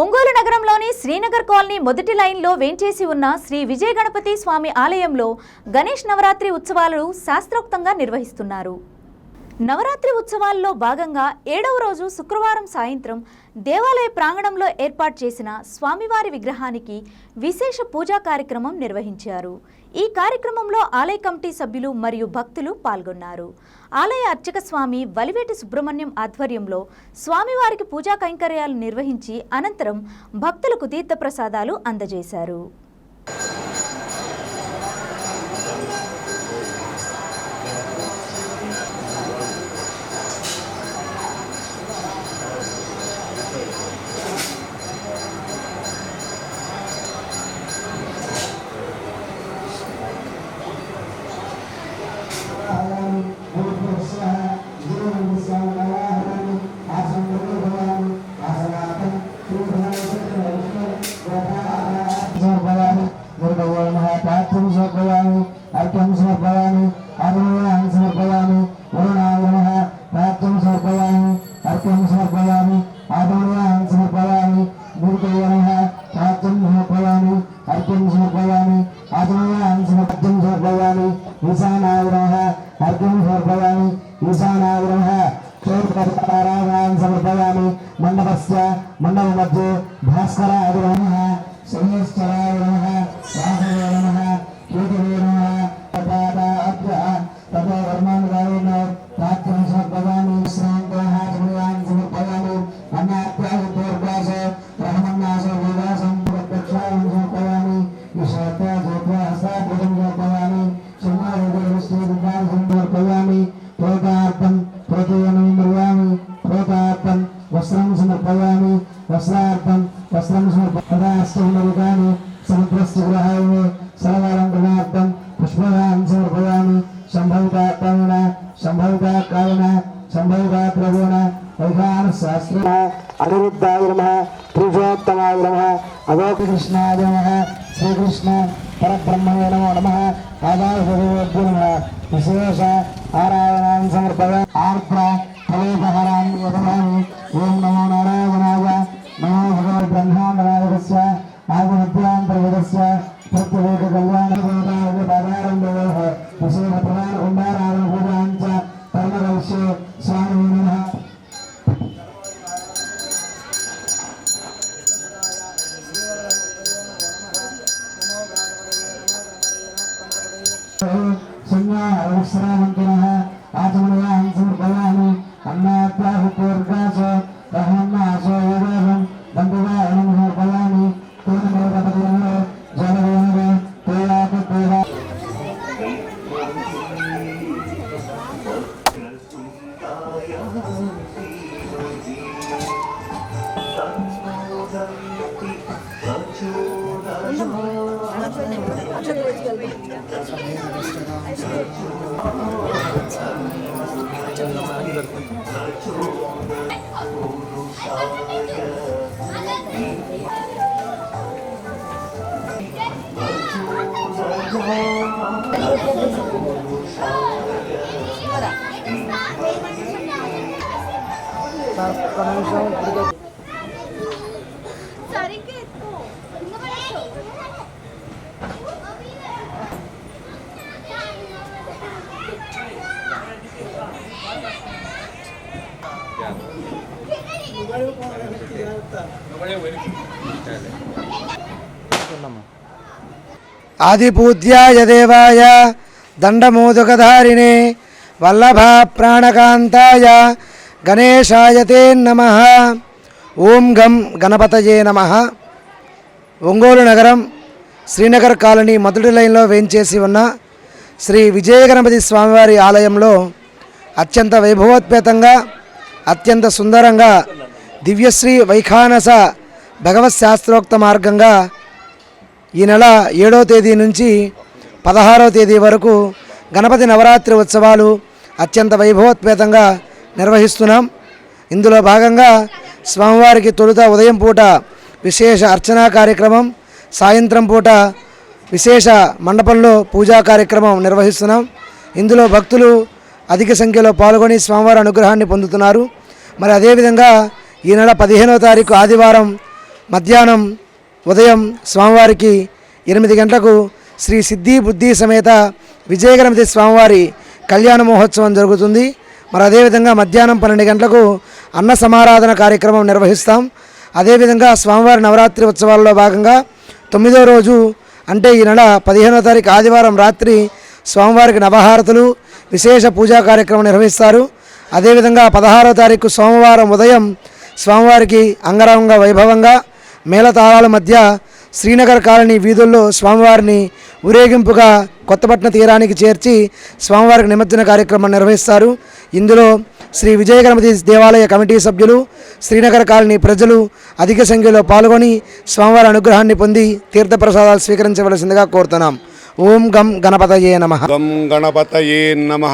ఒంగోలు నగరంలోని శ్రీనగర్ కాలనీ మొదటి లైన్లో వేంచేసి ఉన్న శ్రీ విజయ గణపతి స్వామి ఆలయంలో గణేష్ నవరాత్రి ఉత్సవాలు శాస్త్రోక్తంగా నిర్వహిస్తున్నారు. నవరాత్రి ఉత్సవాల్లో భాగంగా ఏడవ రోజు శుక్రవారం సాయంత్రం దేవాలయ ప్రాంగణంలో ఏర్పాటు చేసిన స్వామివారి విగ్రహానికి విశేష పూజా కార్యక్రమం నిర్వహించారు. ఈ కార్యక్రమంలో ఆలయ కమిటీ సభ్యులు మరియు భక్తులు పాల్గొన్నారు. ఆలయ అర్చక స్వామి వలివేటి సుబ్రహ్మణ్యం ఆధ్వర్యంలో స్వామివారికి పూజా కైంకర్యాలు నిర్వహించి అనంతరం భక్తులకు తీర్థప్రసాదాలు అందజేశారు. समर्पयामि। ईशानाय नमः समर्पयामि। मण्डपस्य मण्डपमध्ये भास्कराय नमः। शनेश्वराय नमः। राघवे नमः। केतवे சஹசிர அனிருத்தாய நம புருஷோத்தமாய நம அலோககிருஷ்ணாய நம ஸ்ரீகிருஷ்ண பரபிரம்மணே நமோ நம ஆதாரோ நம விசேஷ ஆராதனாம் சமர்ப்பத ஆர்த்த தலைபகராம் வதமாமி ஓம் நமோ நாராயணாய நமோ பகவத் பிரம்மாண்டநாயகஸ்ய நாகமத்தியாந்தரகஸ்ய பிரத்யேக கல்யாண संज्ञावस्त्रामन्तिनः आचमनयां समर्पयामि अन्नात्याहुपूर्गास ब्रह्मन्नासो योगेशं बन्धुवाहनं समर्पयामि पूर्णमेवपतिरङ्गो Tá, tá, tá, ఆదిపూజ్యాయ దేవాయ దండమోదకధారిణే వల్లభా ప్రాణకాంతాయ గణేశాయ తే నమ. ఓం గం గణపతయే నమ. ఒంగోలు నగరం శ్రీనగర్ కాలనీ మొదటి లైన్లో వేంచేసి ఉన్న శ్రీ విజయ గణపతి స్వామివారి ఆలయంలో అత్యంత వైభవోత్పేతంగా అత్యంత సుందరంగా దివ్యశ్రీ వైఖానస భగవత్ శాస్త్రోక్త మార్గంగా ఈ నెల ఏడవ తేదీ నుంచి పదహారో తేదీ వరకు గణపతి నవరాత్రి ఉత్సవాలు అత్యంత వైభవోత్పేతంగా నిర్వహిస్తున్నాం. ఇందులో భాగంగా స్వామివారికి తొలుత ఉదయం పూట విశేష అర్చనా కార్యక్రమం సాయంత్రం పూట విశేష మండపంలో పూజా కార్యక్రమం నిర్వహిస్తున్నాం. ఇందులో భక్తులు అధిక సంఖ్యలో పాల్గొని స్వామివారి అనుగ్రహాన్ని పొందుతున్నారు. మరి అదేవిధంగా ఈ నెల పదిహేనవ తారీఖు ఆదివారం మధ్యాహ్నం ఉదయం స్వామివారికి ఎనిమిది గంటలకు శ్రీ సిద్ధి బుద్ధి సమేత విజయగణపతి స్వామివారి కళ్యాణ మహోత్సవం జరుగుతుంది. మరి అదేవిధంగా మధ్యాహ్నం పన్నెండు గంటలకు అన్న సమారాధన కార్యక్రమం నిర్వహిస్తాం. అదేవిధంగా స్వామివారి నవరాత్రి ఉత్సవాల్లో భాగంగా తొమ్మిదో రోజు అంటే ఈ నెల పదిహేనో తారీఖు ఆదివారం రాత్రి స్వామివారికి నవహారతులు విశేష పూజా కార్యక్రమం నిర్వహిస్తారు. అదేవిధంగా పదహారో తారీఖు సోమవారం ఉదయం స్వామివారికి అంగరంగ వైభవంగా మేళతాళాల మధ్య శ్రీనగర్ కాలనీ వీధుల్లో స్వామివారిని ఊరేగింపుగా కొత్తపట్న తీరానికి చేర్చి స్వామివారికి నిమజ్జన కార్యక్రమం నిర్వహిస్తారు. ఇందులో శ్రీ విజయ గణపతి దేవాలయ కమిటీ సభ్యులు శ్రీనగర్ కాలనీ ప్రజలు అధిక సంఖ్యలో పాల్గొని స్వామివారి అనుగ్రహాన్ని పొంది తీర్థప్రసాదాలు స్వీకరించవలసిందిగా కోరుతున్నాం. ఓం గం గణపతయే నమ. గం గణపతయే నమ.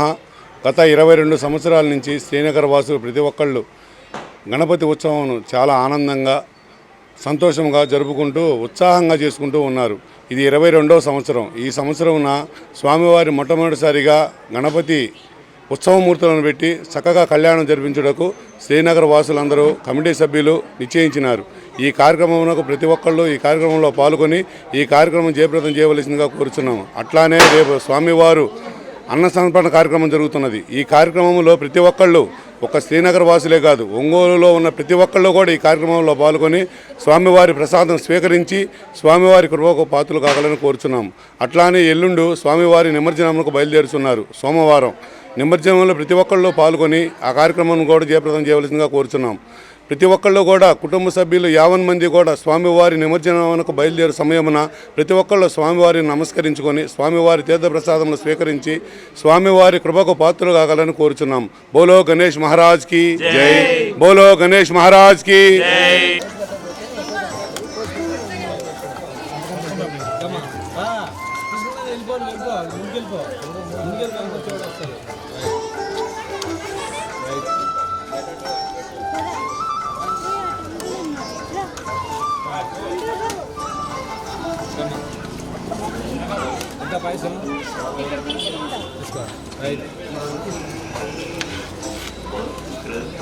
గత ఇరవై రెండు సంవత్సరాల నుంచి శ్రీనగర్ వాసులు ప్రతి ఒక్కళ్ళు గణపతి ఉత్సవం చాలా ఆనందంగా సంతోషంగా జరుపుకుంటూ ఉత్సాహంగా చేసుకుంటూ ఉన్నారు. ఇది ఇరవై రెండవ సంవత్సరం. ఈ సంవత్సరమున స్వామివారి మొట్టమొదటిసారిగా గణపతి ఉత్సవమూర్తులను పెట్టి చక్కగా కళ్యాణం జరిపించుటకు శ్రీనగర్ వాసులందరూ కమిటీ సభ్యులు నిశ్చయించినారు. ఈ కార్యక్రమంలో ప్రతి ఒక్కళ్ళు ఈ కార్యక్రమంలో పాల్గొని ఈ కార్యక్రమం జయప్రదం చేయవలసిందిగా కోరుచున్నాము అట్లానే రేపు స్వామివారు అన్న సమర్పణ కార్యక్రమం జరుగుతున్నది. ఈ కార్యక్రమంలో ప్రతి ఒక్కళ్ళు ఒక శ్రీనగర్ వాసులే కాదు ఒంగోలులో ఉన్న ప్రతి ఒక్కళ్ళు కూడా ఈ కార్యక్రమంలో పాల్గొని స్వామివారి ప్రసాదం స్వీకరించి స్వామివారి కృపకు పాత్రలు కాగలని కోరుచున్నాం. అట్లానే ఎల్లుండు స్వామివారి నిమజ్జనములకు బయలుదేరుతున్నారు సోమవారం. నిమజ్జనంలో ప్రతి ఒక్కళ్ళు పాల్గొని ఆ కార్యక్రమం కూడా జయప్రదం చేయవలసిందిగా కోరుచున్నాం. ప్రతి ఒక్కళ్ళు కూడా కుటుంబ సభ్యులు యావన్ మంది కూడా స్వామివారి నిమజ్జనమునకు బయలుదేరు సమయమున ప్రతి ఒక్కళ్ళు స్వామివారిని నమస్కరించుకొని స్వామివారి తీర్థప్రసాదములు స్వీకరించి స్వామివారి కృపకు పాత్రలు కాగలని కోరుచున్నాం. బోలో గణేష్ మహారాజ్కి జై. బోలో Ganesh Maharaj mais um. Fica bem-vindo.